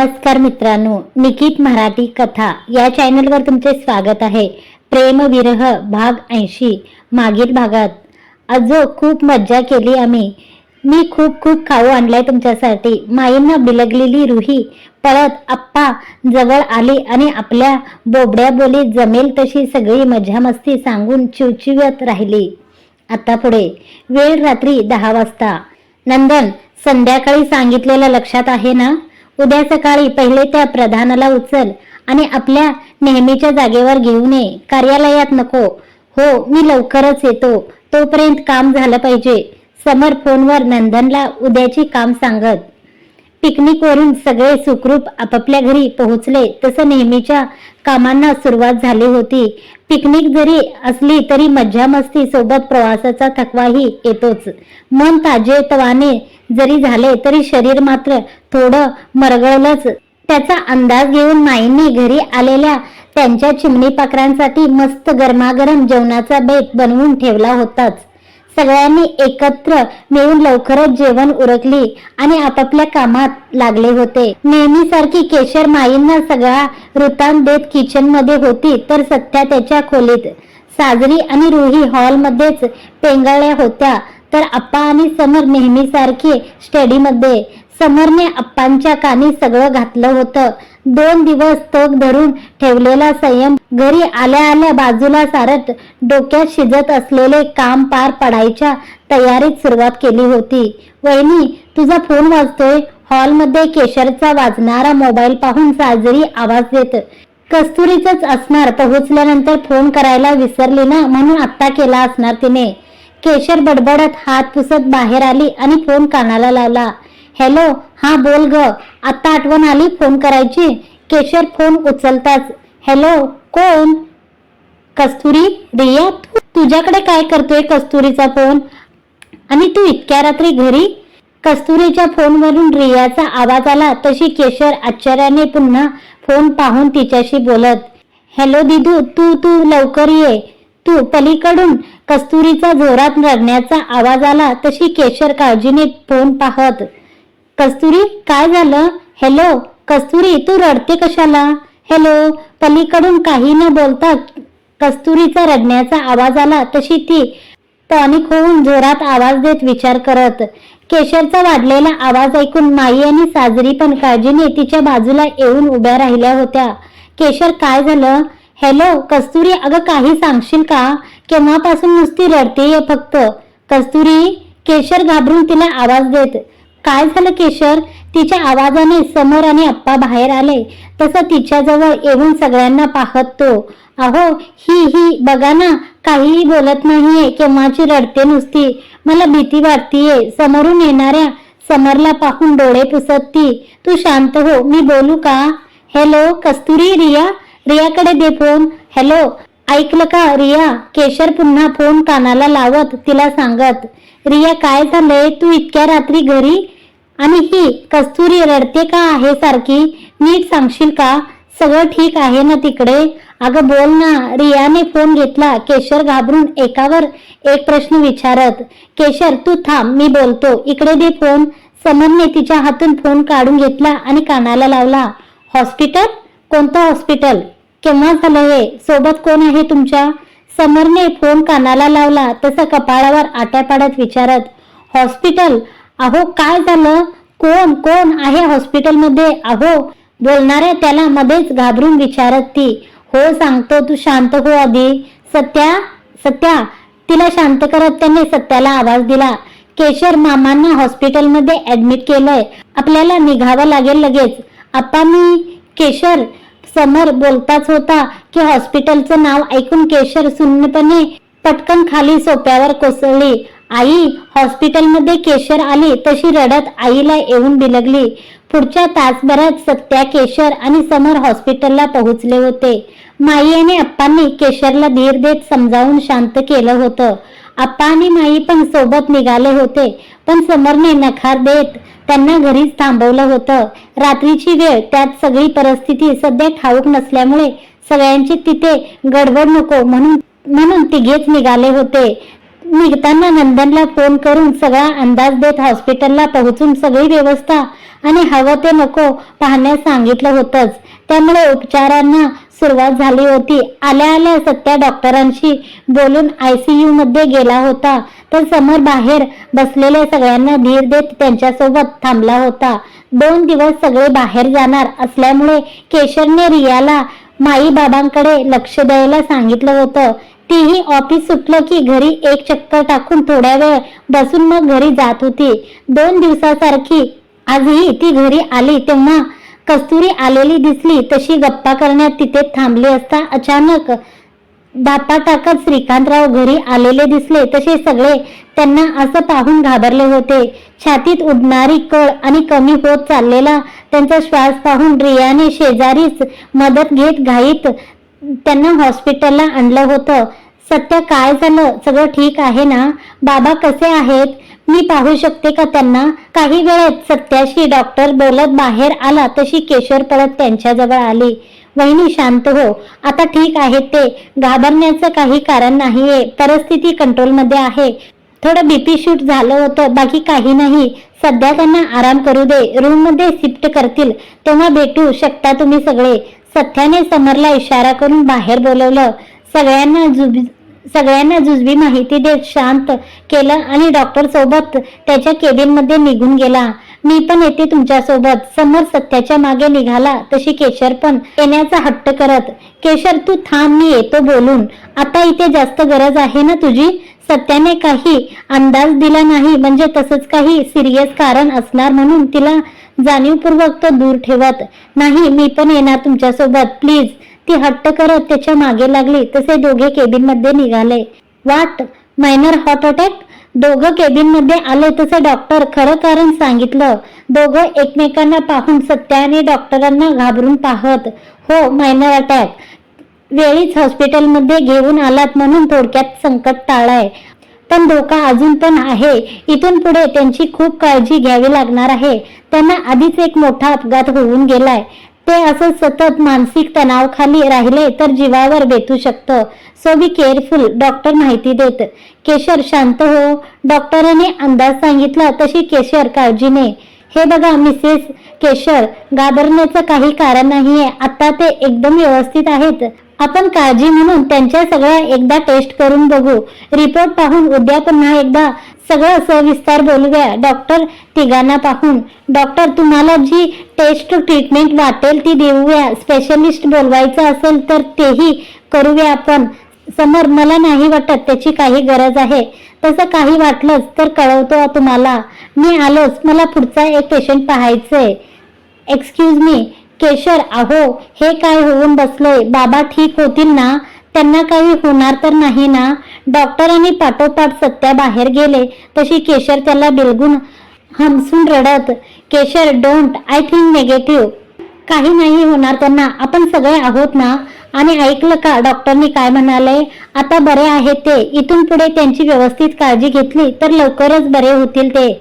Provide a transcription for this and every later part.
नमस्कार मित्रांनो निकित मराठी कथा या चॅनलवर तुमचे स्वागत आहे. प्रेम विरह भाग ऐंशी मागील भागात. अजो खूप मज्जा केली आम्ही. मी खूप खूप खाऊ आणलाय तुमच्यासाठी. माईंना बिलगलेली रुही पळत आप्पा जवळ आली आणि आपल्या बोबड्या बोली जमेल तशी सगळी मजा मस्ती सांगून चिवचिवत राहिली. आता पुढे. वेळ रात्री दहा वाजता. नंदन संध्याकाळी सांगितलेलं लक्षात आहे ना? उद्या सकाळी पहिले त्या प्रधानाला उचल आणि आपल्या नेहमीच्या जागेवर घेऊन ये कार्यालयात नको. हो मी लवकरच येतो. तोपर्यंत काम झालं पाहिजे. समर फोनवर नंदनला उद्याची काम सांगत. पिकनिकवरून सगळे सुखरूप आपापल्या घरी पोहोचले. तसं नेहमीच्या कामांना सुरुवात झाली होती. पिकनिक जरी असली तरी मज्जा मस्ती सोबत प्रवासाचा थकवाही येतोच. मन ताजेतवाने जरी झाले तरी शरीर मात्र थोडं मरगळलंच. त्याचा अंदाज घेऊन माईंनी घरी आलेल्या त्यांच्या चिमणी पाखरांसाठी मस्त गरमागरम जेवणाचा बेत बनवून ठेवला होताच. सगळ्यांनी एकत्र मिळून लवकरच जेवण उरकली आणि आपापल्या कामात लागले होते. नेहमीसारखी केशर माईंना सगळा वृत्तांत देत किचनमध्ये होती तर सत्या त्याच्या खोलीत. साजरी आणि रुही हॉलमध्येच पेंगळल्या होत्या तर आप्पा आणि समर नेहमीसारखी स्टडीमध्ये समरने अप्पांच्या कानी सगळं घातलं होतं. दोन दिवस तग धरून ठेवलेला संयम घरी आल्या आल्या बाजूला सारत डोक्यात शिजत असलेले काम पार पडायच्या तयारीत सुरुवात केली होती. वहिनी तुझा फोन वाजतोय. हॉलमध्ये केशरचा वाजणारा मोबाईल पाहून साजरी आवाज देत कस्तुरीचंच असणार पोहोचल्यानंतर फोन करायला विसरली ना म्हणून आत्ता केला असणार तिने. केशर बडबडत हात पुसत बाहेर आली आणि फोन कानाला लावला. हॅलो हा बोल ग. आता आठवण आली फोन करायची. केशर फोन उचलताच. हॅलो कोण? कस्तुरी रिया तू? तुझ्याकडे काय करतोय कस्तुरीचा फोन? आणि तू इतक्या रात्री घरी? कस्तुरीच्या फोनवरून रियाचा आवाज आला तशी केशर आश्चर्याने पुन्हा फोन पाहून तिच्याशी बोलत हॅलो दिदू तू तू लवकर ये. तू पलीकडून कस्तुरीचा जोरात रडण्याचा आवाज आला तशी केशर काळजीने फोन पाहत कस्तुरी काय झालं? हॅलो कस्तुरी तू रडते कशाला? हॅलो पलीकडून काही न बोलता कस्तुरीचा रडण्याचा आवाज आला तशी ती टॉनिक होऊन जोरात आवाज देत विचार करत. केशरचा वाढलेला आवाज ऐकून माई आणि साजरी पण काळजीने तिच्या बाजूला येऊन उभ्या राहिल्या होत्या. केशर काय झालं? हॅलो कस्तुरी अगं काही सांगशील का? केव्हापासून नुसती रडते फक्त. कस्तुरी केशर घाबरून तिला आवाज देत काय झालं केशर? तिच्या आवाजाने समोर आणि अप्पा बाहेर आले. तसं तिच्याजवळ येऊन सगळ्यांना पाहत. तो अहो ही ही बघा ना काहीही बोलत नाहीये केव्हाची रडते नुसती. मला भीती वाटतीये समोरून येणाऱ्या समरला पाहून डोळे पुसत ती तू शांत हो मी बोलू का? हॅलो कस्तुरी रिया? रियाकडे दे फोन हॅलो ऐकलं का रिया? केशर पुन्हा फोन कानाला लावत तिला सांगत रिया काय झालंय? तू इतक्या रात्री घरी? आणि ही कस्तुरी रडते का आहे सारखी? नीट सांगशील का? सगळं ठीक आहे ना तिकडे? अगं बोल ना. रियाने फोन घेतला. केशर घाबरून एकावर एक प्रश्न विचारत केशर तू थांब मी बोलतो. इकडे दे फोन. समरने तिच्या हातून फोन काढून घेतला आणि कानाला लावला हॉस्पिटल? कोणतं हॉस्पिटल? केव्हा झालं हे? सोबत कोण आहे तुमच्या? समरने फोन कानाला लावला तसं कपाळावर आट्या पाडत विचारत हॉस्पिटल? अहो काय झालं? कोण कोण आहे हॉस्पिटलमध्ये? अहो बोलणाऱ्या त्याला मध्येच घाबरून विचारत ती. हो सांगतो तू शांत हो आधी. सत्या सत्या. तिला शांत करत त्याने सत्याला आवाज दिला केशर मामांना हॉस्पिटलमध्ये ऍडमिट केलंय. आपल्याला निघावं लागेल लगेच. आप्पा मी केशर समर बोलताच होता की हॉस्पिटलचं नाव ऐकून केशर शून्यपणे पटकन खाली सोप्यावर कोसळली. आई हॉस्पिटलमध्ये केशर आली तशी रडत आईला येऊन बिलगली. पुढच्या तासभरात सत्या केशर आणि समर हॉस्पिटलला पोहोचले होते. माई आणि अप्पांनी केशरला धीर देत समजावून शांत केलं होतं. आप्पा आणि माई पण सोबत निघाले होते पण समरने नकार देत त्यांना घरीच थांबवलं होतं. रात्रीची वेळ त्यात सगळी परिस्थिती सध्या ठाऊक नसल्यामुळे सगळ्यांची तिथे गडबड नको म्हणून म्हणून तिघेच निघाले होते. निघताना नंदनला फोन करून सगळा अंदाज देत हॉस्पिटलला पोहोचून सगळी व्यवस्था आणि हवं ते नको पाहण्यास सांगितलं होतंच. त्यामुळे उपचारांना सुरुवात झाली होती. आल्या आल्या सत्या डॉक्टरांशी बोलून आयसीयू मध्ये गेला होता. तर समोर बाहेर बसलेल्या सगळ्यांना धीर देत त्यांच्यासोबत थांबला होता. दोन दिवस सगळे बाहेर जाणार असल्यामुळे केशरने रियाला माई बाबांकडे लक्ष द्यायला सांगितलं होतं. तीही ऑफिस सुटलं की घरी एक चक्कर टाकून थोड्या वेळ बसून मग घरी जात होती. दोन दिवसासारखी आजही ती घरी आली तेव्हा कस्तुरी आलेली दिसली तशी गप्पा करण्यात तिथे थांबली असता अचानक दाता टाकत श्रीकांतराव घरी आलेले दिसले. तसे सगळे त्यांना असं पाहून घाबरले होते. छातीत उडणारी कळ आणि कमी होत चाललेला त्यांचा श्वास पाहून रियाने शेजारीच मदत घेत घाईत त्यांना हॉस्पिटलला आणलं होतं. सत्य काय झालं? सगळं ठीक आहे ना? बाबा कसे आहेत? मी पाहू शकते का त्यांना? काही वेळात सत्याशी डॉक्टर बोलत बाहेर आला तशी केशर पळत त्यांच्याजवळ आली. वहिनी शांत हो. आता ठीक आहे ते. घाबरण्याचं काही कारण नाहीये. परिस्थिती कंट्रोलमध्ये आहे. थोडं बीपी शूट झालं होतं. बाकी काही नाही. सध्या त्यांना आराम करू दे. रूममध्ये शिफ्ट करतील. तेव्हा भेटू शकता तुम्ही सगळे. सत्याने समरला इशारा करून बाहेर बोलवलं. सगळ्यांना जुब सगळ्यांना जुजबी माहिती देत शांत केलं आणि डॉक्टर सोबत त्याच्या केबिनमध्ये निघून गेला. मी पण येते तुमच्यासोबत समोर सत्याच्या मागे निघाला तशी केशर पण येण्याचा हट्ट करत. केशर तू थांब मी येतो बोलून. आता इथे जास्त गरज आहे ना तुझी? सत्याने काही अंदाज दिला नाही. म्हणजे तसंच काही सिरियस कारण असणार म्हणून तिला जाणीवपूर्वक तो दूर ठेवत. नाही मी पण येणार तुमच्यासोबत. प्लीज ती हट्ट करत त्याच्यामागे लागली तसे दोघे केबिनमध्ये निघाले. वाट मायनर हार्ट अटॅक दोघं केबिनमध्ये आले तसे डॉक्टर खरं कारण सांगितलं. दोघं एकमेकांना पाहून सत्याने डॉक्टरांना घाबरून पाहत हो मायनर अटॅक वेळीच हॉस्पिटलमध्ये घेऊन आलात म्हणून थोडक्यात संकट टाळाय. पण धोका अजून पण आहे. इथून पुढे त्यांची खूप काळजी घ्यावी लागणार आहे. त्यांना आधीच एक मोठा अपघात होऊन गेलाय. ते असं सतत मानसिक तणावखाली राहिले तर जीवावर बेतू शकतं. सो बी केअरफुल डॉक्टर माहिती देत. केशर शांत हो. डॉक्टरांनी अंदाज सांगितला तशी केशर काळजीने हे बघा मिसेस केशर घाबरण्याचं काही कारण नाहीये. आता ते एकदम व्यवस्थित आहेत. आपण काळजी म्हणून त्यांच्या सगळ्या एकदा टेस्ट करून बघू. रिपोर्ट पाहून उद्या पुन्हा एकदा सगळं सविस्तार बोलूया. डॉक्टर तिघांना पाहून. डॉक्टर तुम्हाला जी टेस्ट ट्रीटमेंट वाटेल ती देऊया. स्पेशलिस्ट बोलवायचं असेल तर तेही करूया आपण. समोर मला नाही वाटत त्याची काही गरज आहे. तसं काही वाटलंच तर कळवतो तुम्हाला. मी आलोच. मला पुढचा एक पेशंट पाहायचंय. एक्सक्यूज मी केशर अहो हे काय होऊन बसलंय? बाबा ठीक होतील ना? त्यांना काही होणार तर नाही ना? डॉक्टरांनी पाठोपाठ सत्या बाहेर गेले. तशी केशर त्याला बिलगून हमसून रडत केशर डोंट आय थिंक नेगेटिव्ह काही नाही होणार त्यांना. आपण सगळे आहोत ना? आणि ऐकलं का? डॉक्टरनी काय म्हणाले? आता बरे आहेत ते. इथून पुढे त्यांची व्यवस्थित काळजी घेतली तर लवकरच बरे होतील ते.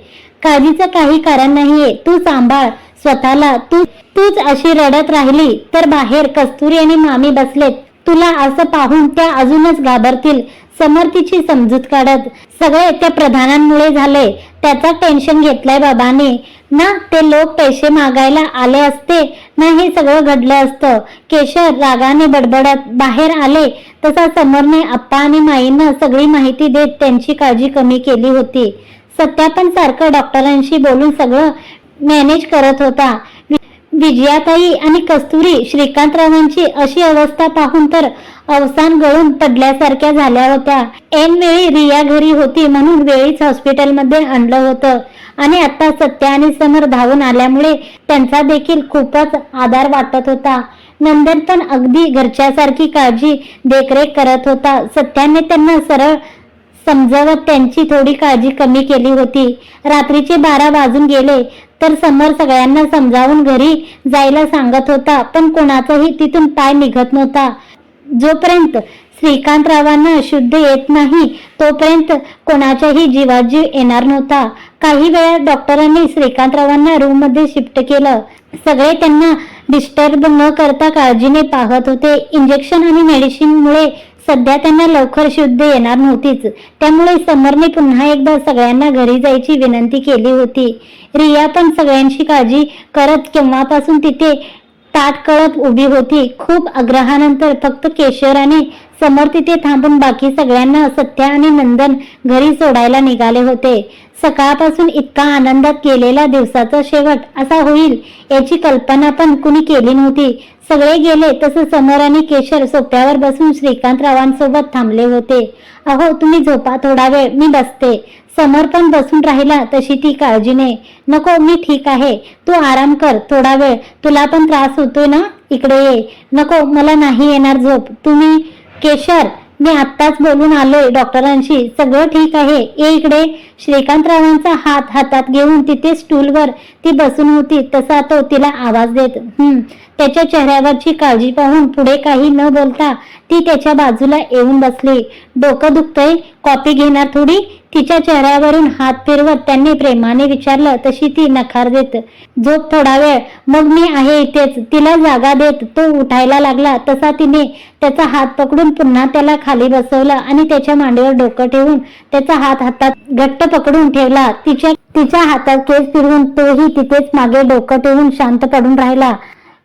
काळजीचं काही कारण नाहीये. तू सांभाळ. स्वतःला तू तूच अशी रडत राहिली तर बाहेर कस्तुरी आणि मामी बसलेत. तुला असं पाहून त्या अजूनच घाबरतील. समर्थीची समजूत काढत सगळे त्या प्रधानांमुळे झाले. त्याचा टेन्शन घेतलाय बाबाने. ना ते लोक पैसे मागायला आले असते. ना हे सगळं घडलं असतं. केशर रागाने बडबडत बाहेर आले. तसा समोरने आप्पा आणि माईनं सगळी माहिती देत त्यांची काळजी कमी केली होती. सत्या पण सारखं डॉक्टरांशी बोलून सगळं मॅनेज करत होता. विजयाताई आणि कस्तुरी श्रीकांतरावांची अशी अवस्था पाहून तर अवसान गळून पडल्यासारख्या झाल्या होत्या. ऐनवेळी रिया घरी होती म्हणून वेळीच हॉस्पिटलमध्ये आणलं होतं. आणि आता सत्या आणि समर धावून आल्यामुळे त्यांचा देखील खूपच आधार वाटत होता. नंदन पण अगदी घरच्यासारखी काळजी देखरेख करत होता. सत्याने त्यांना सरळ समजावत त्यांची थोडी काळजी कमी केली होती. रात्रीचे बारा वाजून गेले. तर समोर सगळ्यांना समजावून घरी जायला सांगत होता पण कोणाचाही तिथून पाय निघत नव्हता. जोपर्यंत श्रीकांतरावांना शुद्ध येत नाही तोपर्यंत कोणाच्याही जीवाजीव येणार नव्हता. काही वेळा डॉक्टरांनी श्रीकांतरावांना रूममध्ये शिफ्ट केलं. सगळे त्यांना डिस्टर्ब न करता काळजीने पाहत होते. इंजेक्शन आणि मेडिसिनमुळे सध्या त्यांना लवकर शुद्ध येणार नव्हतीच. त्यामुळे समरने पुन्हा एकदा सगळ्यांना घरी जायची विनंती केली होती. रिया पण सगळ्यांची काळजी करत केव्हापासून तिथे ताटकळत उभी होती. खूप आग्रहानंतर फक्त केशराने समोर तिथे थांबून बाकी सगळ्यांना सत्या आणि नंदन घरी सोडायला निघाले होते. सकाळपासून इतका आनंदात केलेला दिवसाचा शेवट असा होईल याची कल्पना पण कुणी केली नव्हती. सगळे गेले तसं समर आणि केशर सोप्यावर बसून श्रीकांतरावांसोबत थांबले होते. अहो तुम्ही झोपा थोडा वेळ मी बसते. समर पण बसून राहिला तशी ती काळजीने. नको मी ठीक आहे. तू आराम कर थोडा वेळ. तुला पण त्रास होतोय ना? इकडे ये. नको मला नाही येणार झोप. तुम्ही केशर मी आत्ताच बोलून आलोय डॉक्टरांशी. सगळं ठीक आहे. ये इकडे. श्रीकांतरावांचा हात हातात घेऊन तिथे स्टूलवर ती बसून होती. तसा तो तिला आवाज देत हम्म त्याच्या चेहऱ्यावरची काळजी पाहून पुढे काही न बोलता ती त्याच्या बाजूला येऊन बसली. डोकं दुखतंय कॉपी घेणार थोडी? तिच्या चेहऱ्यावरून हात फिरवत त्यांनी प्रेमाने विचारलं तशी ती नकार देत. झोप थोडा वेळ. मग मी आहे इथेच. तिला जागा देत. तो उठायला लागला. तसा तिने त्याचा हात पकडून पुन्हा त्याला खाली बसवलं आणि त्याच्या मांडीवर डोकं ठेवून त्याचा हात हातात घट्ट पकडून ठेवला. तिच्या तिच्या हातात केस फिरवून तोही तिथेच मागे डोकं ठेवून शांत पडून राहिला.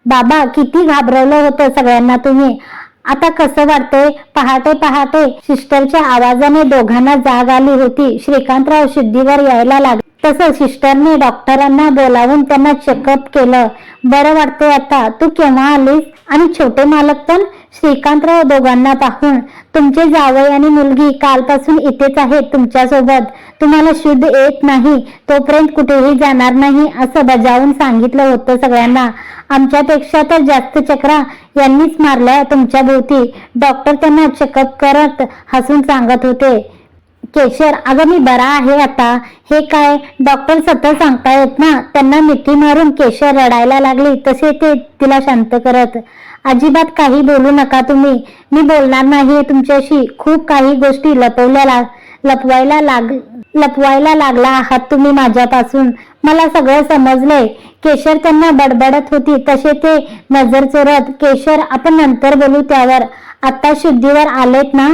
बाबा किती घाबरवलं होतं सगळ्यांना तुम्ही. आता कसं वाटतंय? पहाटे पहाटे सिस्टरच्या आवाजाने दोघांना जाग आली होती. श्रीकांतराव शुद्धीवर यायला लागले तसं सिस्टरने डॉक्टरांना बोलावून त्यांना चेकअप केलं. बरं वाटतंय आता. तू केव्हा आलीस? आणि छोटे मालक पण? श्रीकांतराव दोघांना पाहून. तुमचे जावई आणि मुलगी कालपासून इथेच आहेत तुमच्यासोबत. तुम्हाला शुद्ध येत नाही. तोपर्यंत कुठेही जाणार नाही असं बजावून सांगितलं होतं सगळ्यांना. आमच्यापेक्षा तर जास्त चक्रा यांनीच मारल्या तुमच्या भोवती डॉक्टर त्यांना चेकअप करत हसून सांगत होते. केशर अगं मी बरा आहे आता. हे काय? डॉक्टर सतत सांगतायत ना. त्यांना मिठी मारून केशर रडायला लागली. तसे ते तिला शांत करत. अजिबात काही बोलू नका तुम्ही. मी बोलणार नाही तुमच्याशी. खूप काही गोष्टी लपवल्या ला- लपवायला लाग लपवायला लागला आहात तुम्ही माझ्यापासून. मला सगळं समजलंय. केशर त्यांना बडबडत होती. तसे ते नजर चोरत केशर आपण नंतर बोलू त्यावर. आता शुद्धीवर आलेत ना?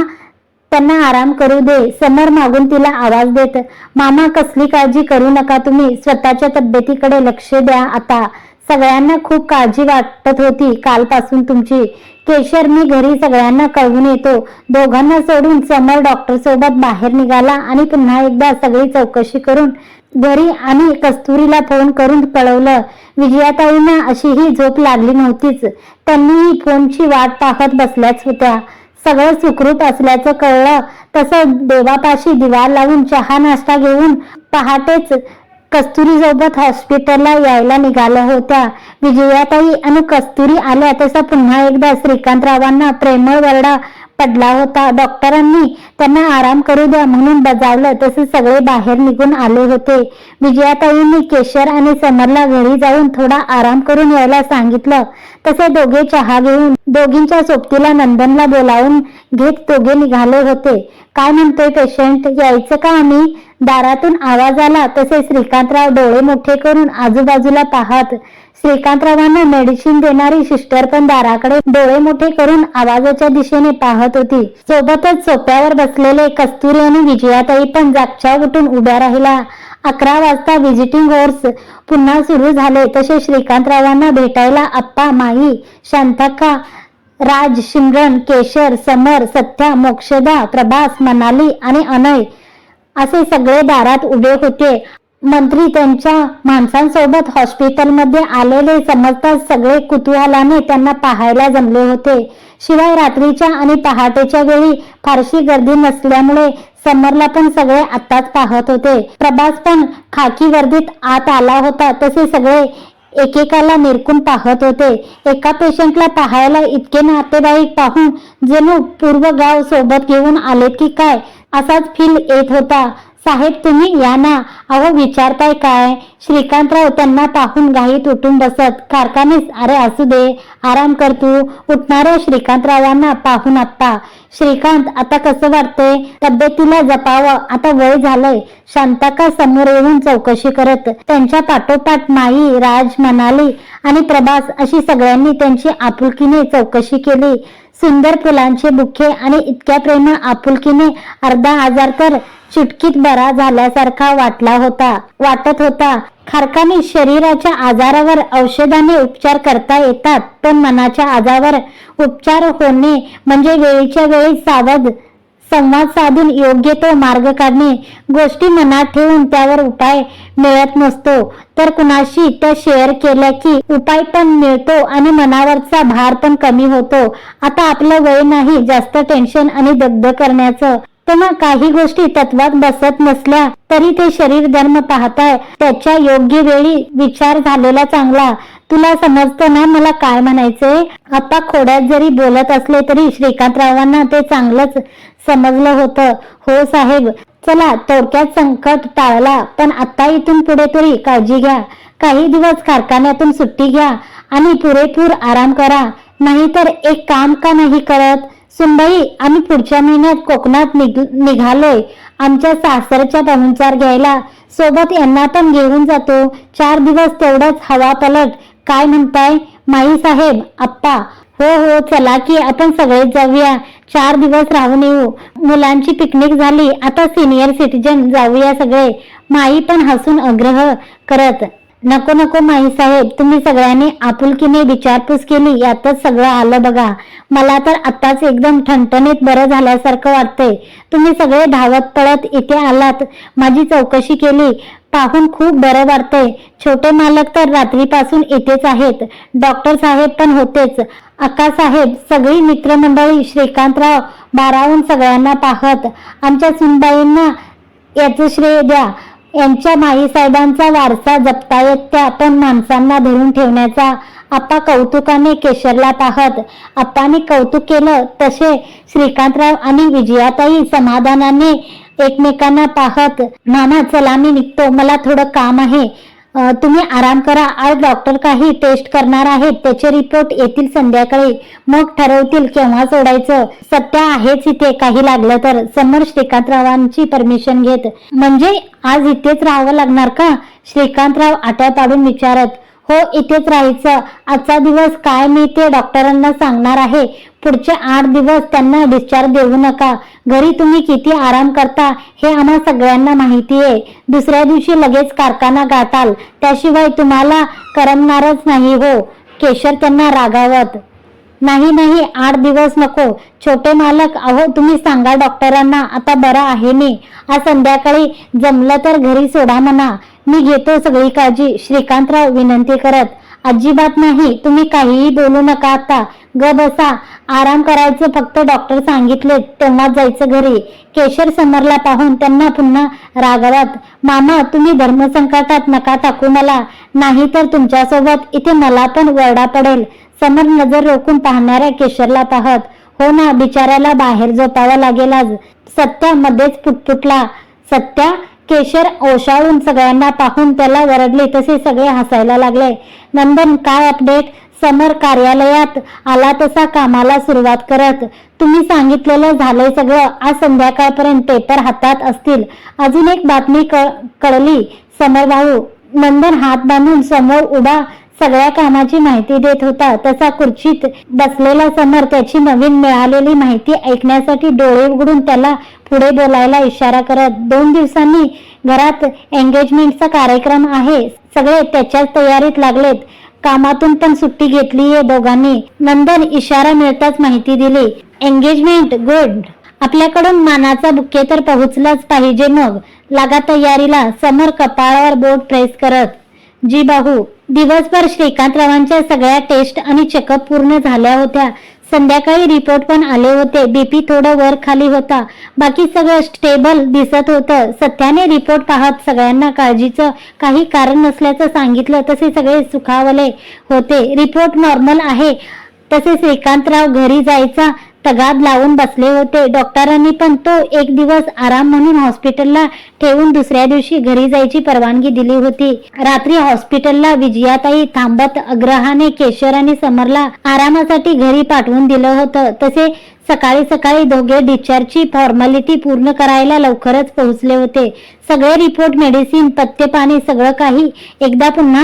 त्यांना आराम करू दे. समर मागून तिला आवाज देत मामा कसली काळजी करू नका तुम्ही. स्वतःच्या तब्येतीकडे लक्ष द्या आता. सगळ्यांना खूप काळजी वाटत होती कालपासून तुमची. केशर मी घरी सगळ्यांना कळवून येतो. दोघांना सोडून समर डॉक्टर सोबत बाहेर निघाला आणि पुन्हा एकदा सगळी चौकशी करून घरी आणि कस्तुरीला फोन करून कळवलं. विजयाताईंना अशीही झोप लागली नव्हतीच. त्यांनीही फोनची वाट पाहत बसल्याच होत्या. सगळं सुखरूप असल्याचं कळलं. तसं देवापाशी दिवा लावून चहा नाश्ता घेऊन पहाटेच कस्तुरी सोबत हॉस्पिटलला यायला निघाल्या होत्या. विजयाताई आणि कस्तुरी आल्या तसं पुन्हा एकदा श्रीकांतरावांना प्रेमळ वरडा पडला होता. डॉक्टरांनी त्यांना आराम करू द्या म्हणून बजावलं. तसे सगळे बाहेर निघून आले होते. विजयाताईंनी केशर आणि समरला घरी जाऊन थोडा आराम करून यायला सांगितलं. तसे दोघे चहा घेऊन दोघींच्या सोबतीला नंदनला बोलावून घेत दोघे निघाले होते. काय म्हणतोय पेशंट? यायचं का आम्ही? दारातून आवाज आला तसे श्रीकांतराव डोळे मोठे करून आजूबाजूला पाहत. श्रीकांतरावांना मेडिसिन देणारी सिस्टर पण दाराकडे डोळे मोठे करून आवाजाच्या दिशेने पाहत होती. सोबतच सोप्यावर बसलेले कस्तुरी आणि विजयाताई पण जागच्या उठून उभ्या राहिला अकरा वाजता व्हिजिटिंग होर्स पुन्हा सुरू झाले तसे श्रीकांतरावांना भेटायला अप्पा माई शांतका राज शिमरन केशर समर सत्या मोक्षदा प्रभास मनाली आणि अनय असे सगळे दारात उभे होते. मंत्री त्यांच्या माणसांसोबत हॉस्पिटलमध्ये आलेले समजताच सगळे कुतूहलाने त्यांना पाहायला जमले होते. शिवाय रात्रीच्या आणि पहाटेच्या वेळी फारशी गर्दी नसल्यामुळे समरला पण सगळे आत्ताच पाहत होते. प्रभास पण खाकी गर्दीत आत आला होता तसे सगळे एकेकाला निरकून पाहत होते. एका पेशंटला पाहायला इतके नातेवाईक पाहून जणू पूर्व गाव सोबत घेऊन आलेत की काय? असाच फील येत होता. साहेब तुम्ही या ना. अहो विचारताय काय? श्रीकांतराव त्यांना पाहून घाईत उठून बसत कारखानीस अरे असू दे. आराम कर तू. उठणाऱ्या श्रीकांतरावांना पाहून आत्ता. श्रीकांत आता कसं वाटतंय? तब्येतीला जपावं. आता वय झालंय. शांताका समोर येऊन चौकशी करत? त्यांच्या पाठोपाठ माई राज मनाली आणि प्रभास अशी सगळ्यांनी त्यांची आपुलकीने चौकशी केली. सुंदर फुलांचे बुखे आणि इतक्या प्रेम आपुलकीने अर्धा आजार तर चुटकीत बरा झाल्यासारखा वाटला होता वाटत होता. खारकाने शरीराच्या आजारावर औषधाने उपचार करता येतात पण मनाच्या आजारावर उपचार होणे म्हणजे वेळीच्या वेळी सावध संवाद साधून योग्य तो मार्ग काढणे गोष्टी मनात ठेवून त्यावर उपाय मिळत नसतो. तर कुणाशी त्या शेअर केल्या की उपाय पण मिळतो आणि मनावरचा भार पण कमी होतो. आता आपलं वय नाही जास्त टेन्शन आणि दग्ध करण्याचं. तेव्हा काही गोष्टी तत्वात बसत नसल्या तरी ते शरीर धर्म पाहताय. त्याच्या योग्य वेळी विचार झालेला चांगला. तुला समजतं ना मला काय म्हणायचंय? आता खोड्यात जरी बोलत असले तरी श्रीकांतरावांना ते चांगलंच समजलं होतं. हो साहेब चला थोडक्यात संकट टाळला पण आता इथून पुढे तरी काळजी घ्या. काही दिवस कारखान्यातून सुट्टी घ्या आणि पुरेपूर आराम करा. नाहीतर एक काम का नाही करत? सुनबाई आम्ही पुढच्या महिन्यात कोकणात निघ- निघालोय. आमच्या सासरच्या पाहुणचार घ्यायला सोबत यांना पण घेऊन जातो. चार दिवस तेवढंच हवा पलट. काय म्हणताय? माई साहेब आप्पा. हो हो चला की आपण सगळेच जाऊया. चार दिवस राहून येऊ. मुलांची पिकनिक झाली. आता सिनियर सिटीजन जाऊया सगळे. माई पण हसून आग्रह करत नको नको माई साहेब तुम्ही सगळ्यांनी आपुलकीने विचारपूस केली. यातच सगळं आलं बघा. मला तर आत्ताच एकदम ठणठणीत बरं झाल्यासारखं वाटतंय. तुम्ही सगळे धावत पळत इथे आलात. माझी चौकशी केली. पाहून खूप बरं वाटतंय. छोटे मालक तर रात्रीपासून इथेच आहेत. डॉक्टर साहेब पण होतेच. अक्का साहेब सगळी मित्रमंडळी श्रीकांतराव बाराहून सगळ्यांना पाहत. आमच्या सुनबाईंना याचं श्रेय द्या. यांच्या माईसाहेबांचा वारसा जपता येत त्या पण माणसांना धरून ठेवण्याचा आप्पा कौतुकाने केशरला पाहत. आप्पाने कौतुक केलं तसे श्रीकांतराव आणि विजयाताई समाधानाने एकमेकांना पाहत मामा चला मी निघतो. मला थोडं काम आहे. तुम्ही आराम करा. आज डॉक्टर काही टेस्ट करणार आहेत. त्याचे रिपोर्ट येतील संध्याकाळी. मग ठरवतील केव्हा सोडायचं. सत्या आहेच इथे. काही लागलं तर समोर श्रीकांतरावांची परमिशन घेत. म्हणजे आज इथेच राहावं लागणार का? श्रीकांतराव आट्या पाडून विचारत हो इथेच राहायचं. आजचा दिवस काय मी ते डॉक्टरांना सांगणार आहे. पुढचे आठ दिवस त्यांना डिस्चार्ज देऊ नका. घरी तुम्ही किती आराम करता हे आम्हा सगळ्यांना माहिती आहे. दुसऱ्या दिवशी लगेच कारखाना गाठाल. त्याशिवाय तुम्हाला करमणारच नाही हो. केशर त्यांना रागावत. नाही नाही आठ दिवस नको. छोटे मालक अहो तुम्ही सांगा डॉक्टरांना आता बरं आहे मी. आज संध्याकाळी जमलं तर घरी सोडा म्हणा. मी घेतो सगळी काळजी श्रीकांतराव विनंती करत. अजिबात नाही तुम्ही काहीही बोलू नका आता. ग बसा. आराम करायचं फक्त डॉक्टर सांगितले तेव्हा जायचं घरी. केशर समरला पाहून त्यांना पुन्हा रागवत मामा तुम्ही धर्मसंकटात नका टाकू मला. नाही तर तुमच्यासोबत इथे मला पण वरडा पडेल. समर नजर रोखून पाहणाऱ्या केशरला पाहत हो ना बिचाऱ्याला बाहेर झोपावा लागेल आज. सत्या मध्येच पुटपुटला. सत्या केशर ओशाळून सगळ्यांना पाहून त्याला वरडले तसे सगळे हसायला लागले. नंदन काय अपडेट समर कार्यालयात आला तसा कामाला सुरुवात करत. तुम्ही सांगितलेलं झालंय सगळं. आज संध्याकाळपर्यंत पेपर हातात असतील. अजून एक बातमी कळली. समर भाऊ नंदन हात बांधून समोर उभा सगळ्या कामाची माहिती देत होता. तसा खुर्चीत बसलेला समर त्याची नवीन मिळालेली माहिती ऐकण्यासाठी डोळे उघडून त्याला पुढे बोलायला इशारा करत दोन दिवसांनी घरात एंगेजमेंटचा कार्यक्रम आहे. सगळे त्याच्याच तयारीत लागलेत. कामातून पण सुट्टी घेतलीये दोघांनी. नंदन इशारा मिळताच माहिती दिली एंगेजमेंट गुड आपल्याकडून मानाचा बुके तर पोहोचलाच पाहिजे मग. लागा तयारीला. समोर कपाळावर बोट प्रेस करत जी बाहू दिवसभर श्रीकांतरावांच्या सगळ्या टेस्ट आणि चेकअप पूर्ण झाल्या होत्या. संध्याकाळी रिपोर्ट पण आले होते. बीपी थोडं वर खाली होता. बाकी सगळं स्टेबल दिसत होतं. सत्याने रिपोर्ट पाहत सगळ्यांना काळजीचं काही कारण नसल्याचं सांगितलं. तसे सगळे सुखावले होते. रिपोर्ट नॉर्मल आहे. तसे श्रीकांतराव घरी जायचा. तगाद लावून बसले होते. डॉक्टरांनी पण तो एक दिवस आराम म्हणून हॉस्पिटलला ठेवून दुसऱ्या दिवशी घरी जायची परवानगी दिली होती. रात्री हॉस्पिटलला विजयाताई थांबत अग्रहाने केशर आणि समरला आरामासाठी घरी पाठवून दिलं होतं. तसे सकाळी सकाळी दोघे डिस्चार्जची फॉर्मॅलिटी पूर्ण करायला लवकरच पोहोचले होते. सगळे रिपोर्ट मेडिसिन पत्ते पाणी सगळं काही एकदा पुन्हा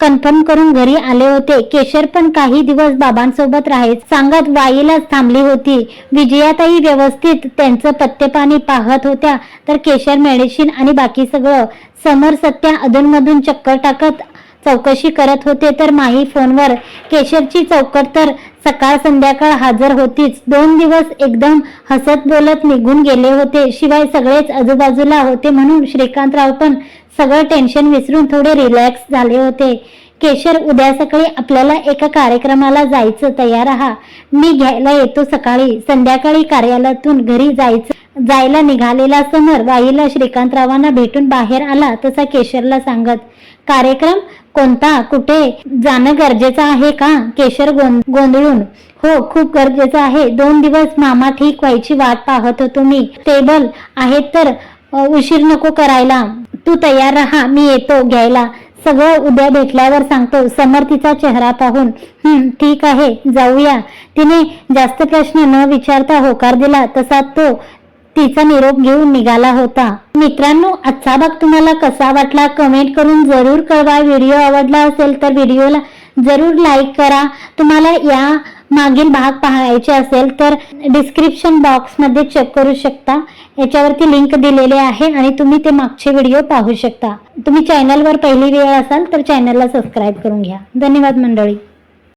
कन्फर्म करून घरी आले होते. केशर पण काही दिवस बाबांसोबत राहे सांगत वाईलाच थांबली होती. विजयाताई व्यवस्थित त्यांचं पत्तेपाणी पाहत होत्या. तर केशर मेडिसिन आणि बाकी सगळं. समर सत्या अधूनमधून चक्कर टाकत चौकशी करत होते तर माही फोनवर केशरची चौकट तर सकाळ संध्याकाळ हजर होतीच. दोन दिवस एकदम हसत बोलत निघून गेले होते. शिवाय सगळेच आजूबाजूला होते म्हणून श्रीकांतराव पण सगळं टेन्शन विसरून थोडे रिलॅक्स झाले होते. केशर उद्या सकाळी आपल्याला एका कार्यक्रमाला जायचं तयार आहा मी घ्यायला येतो सकाळी. संध्याकाळी कार्यालयातून घरी जायचं. जायला निघालेला समर वाईला श्रीकांतरावांना भेटून बाहेर आला तसा केशरला सांगत कार्यक्रम कोणता कुठे? जाणं गरजेचं आहे का? केशर गोंद गोंधळून. हो खूप गरजेचं आहे. दोन दिवस मामा ठीक व्हायची वाट पाहत होतो मी. स्टेबल आहेत तर उशीर नको करायला. तू तयार राहा मी येतो घ्यायला. सगळं उद्या भेटल्यावर सांगतो. समर तिचा चेहरा पाहून. ठीक आहे जाऊया. तिने जास्त प्रश्न न विचारता होकार दिला. तसा तो तिचा निरोप घेऊन निघाला होता. मित्रांनो आजचा भाग तुम्हाला कसा वाटला कमेंट करून जरूर कळवा. व्हिडिओ आवडला असेल तर व्हिडिओला जरूर लाईक करा. तुम्हाला या मागील भाग पाहायचे असेल तर डिस्क्रिप्शन बॉक्समध्ये चेक करू शकता. याच्यावरती लिंक दिलेले आहे आणि तुम्ही ते मागचे व्हिडिओ पाहू शकता. तुम्ही चॅनलवर पहिली वेळ असाल तर चॅनलला सबस्क्राईब करून घ्या. धन्यवाद मंडळी.